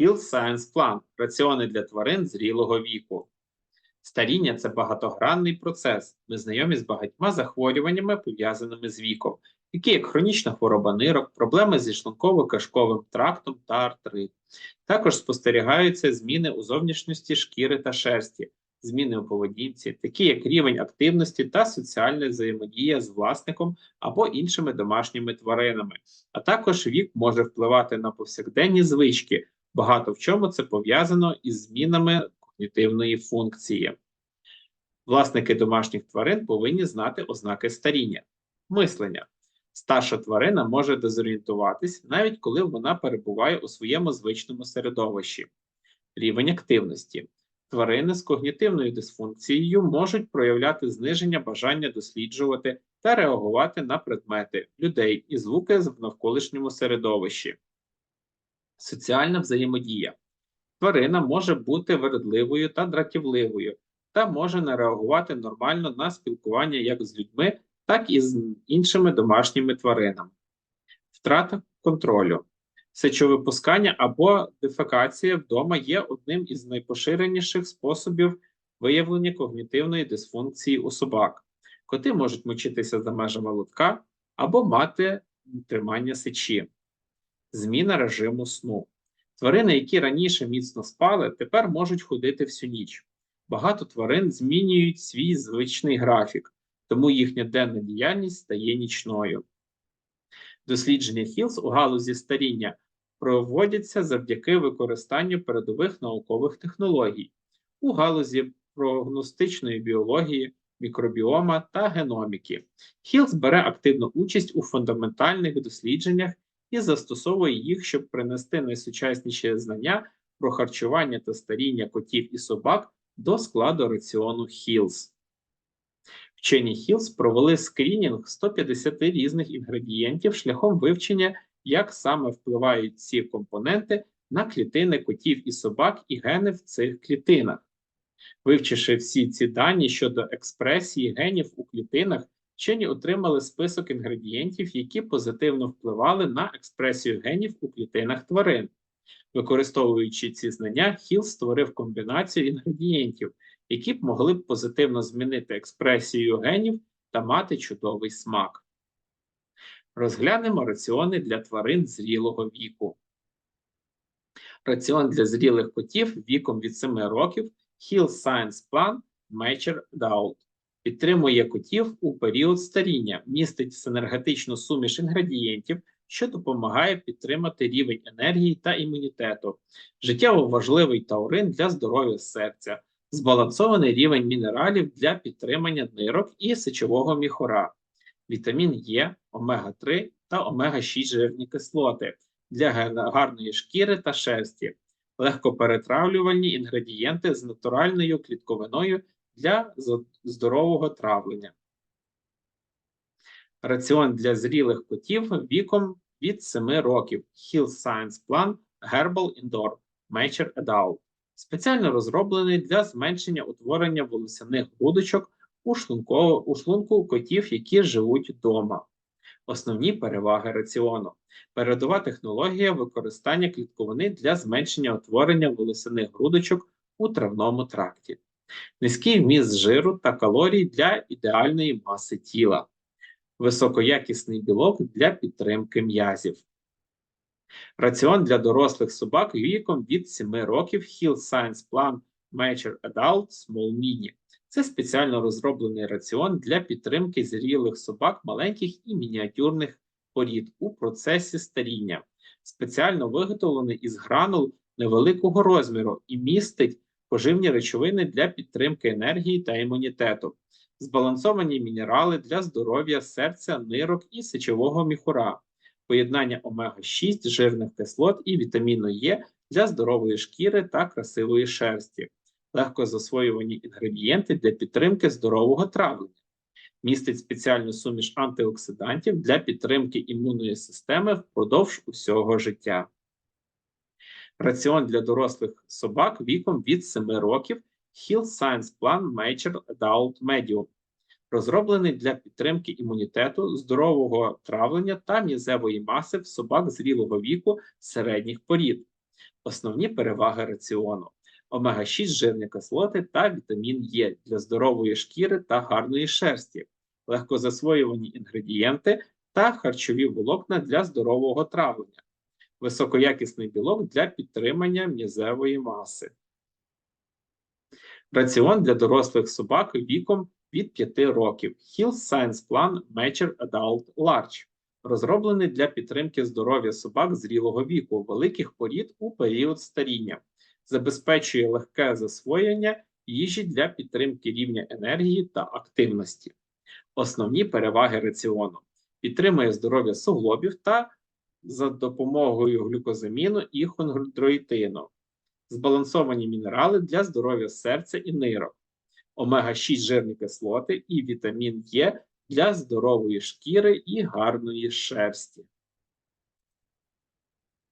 Health Science Plan – раціони для тварин зрілого віку. Старіння це багатогранний процес. Ми знайомі з багатьма захворюваннями, пов'язаними з віком, такі як хронічна хвороба нирок, проблеми зі шлунково-кишковим трактом та артрит. Також спостерігаються зміни у зовнішності шкіри та шерсті, зміни у поведінці, такі як рівень активності та соціальна взаємодія з власником або іншими домашніми тваринами. А також вік може впливати на повсякденні звички. Багато в чому це пов'язано із змінами когнітивної функції. Власники домашніх тварин повинні знати ознаки старіння. Мислення. Старша тварина може дезорієнтуватись, навіть коли вона перебуває у своєму звичному середовищі. Рівень активності. Тварини з когнітивною дисфункцією можуть проявляти зниження бажання досліджувати та реагувати на предмети, людей і звуки в навколишньому середовищі. Соціальна взаємодія. Тварина може бути вередливою та дратівливою, та може не реагувати нормально на спілкування як з людьми, так і з іншими домашніми тваринами. Втрата контролю. Сечовипускання або дефекація вдома є одним із найпоширеніших способів виявлення когнітивної дисфункції у собак. Коти можуть мочитися за межами лотка або мати тримання сечі. Зміна режиму сну. Тварини, які раніше міцно спали, тепер можуть ходити всю ніч. Багато тварин змінюють свій звичний графік, тому їхня денна діяльність стає нічною. Дослідження Хілс у галузі старіння проводяться завдяки використанню передових наукових технологій у галузі прогностичної біології, мікробіома та геноміки. Хілс бере активну участь у фундаментальних дослідженнях і застосовує їх, щоб принести найсучасніші знання про харчування та старіння котів і собак до складу раціону Хілс. Вчені Хілс провели скрінінг 150 різних інгредієнтів шляхом вивчення, як саме впливають ці компоненти на клітини котів і собак і гени в цих клітинах. Вивчивши всі ці дані щодо експресії генів у клітинах, вчені отримали список інгредієнтів, які позитивно впливали на експресію генів у клітинах тварин. Використовуючи ці знання, Хіл створив комбінацію інгредієнтів, які б могли б позитивно змінити експресію генів та мати чудовий смак. Розглянемо раціони для тварин зрілого віку. Раціон для зрілих котів віком від 7 років Hill Science Plan Mature Adult підтримує котів у період старіння, містить синергетичну суміш інгредієнтів, що допомагає підтримати рівень енергії та імунітету, життєво важливий таурин для здоров'я серця, збалансований рівень мінералів для підтримання нирок і сечового міхора, вітамін Е, омега-3 та омега-6 жирні кислоти для гарної шкіри та шерсті, легкоперетравлювальні інгредієнти з натуральною клітковиною для здорового травлення. Раціон для зрілих котів віком від 7 років Hill Science Plan Herbal Indoor Mature Adult спеціально розроблений для зменшення утворення волосяних грудочок у, шлунку, у шлунку котів, які живуть вдома. Основні переваги раціону. Передова технологія використання клітковини для зменшення утворення волосяних грудочок у травному тракті, низький вміст жиру та калорій для ідеальної маси тіла, високоякісний білок для підтримки м'язів. Раціон для дорослих собак віком від 7 років Hill Science Plan Mature Adult Small Mini. Це спеціально розроблений раціон для підтримки зрілих собак маленьких і мініатюрних порід у процесі старіння, спеціально виготовлений із гранул невеликого розміру і містить поживні речовини для підтримки енергії та імунітету, збалансовані мінерали для здоров'я серця, нирок і сечового міхура, поєднання омега-6 жирних кислот і вітаміну Е для здорової шкіри та красивої шерсті, легко засвоювані інгредієнти для підтримки здорового травлення, містить спеціальну суміш антиоксидантів для підтримки імунної системи впродовж усього життя. Раціон для дорослих собак віком від 7 років Hill Science Plan Mature Adult Medium розроблений для підтримки імунітету, здорового травлення та м'язевої маси в собак зрілого віку середніх порід. Основні переваги раціону. Омега-6 жирні кислоти та вітамін Е для здорової шкіри та гарної шерсті, легкозасвоювані інгредієнти та харчові волокна для здорового травлення, високоякісний білок для підтримання м'язевої маси. Раціон для дорослих собак віком від 5 років. Health Science Plan Mature Adult Large. Розроблений для підтримки здоров'я собак зрілого віку, великих порід у період старіння. Забезпечує легке засвоєння їжі для підтримки рівня енергії та активності. Основні переваги раціону. Підтримує здоров'я суглобів та за допомогою глюкозаміну і хондроїтину збалансовані мінерали для здоров'я серця і нирок, омега-6 жирні кислоти і вітамін Е для здорової шкіри і гарної шерсті.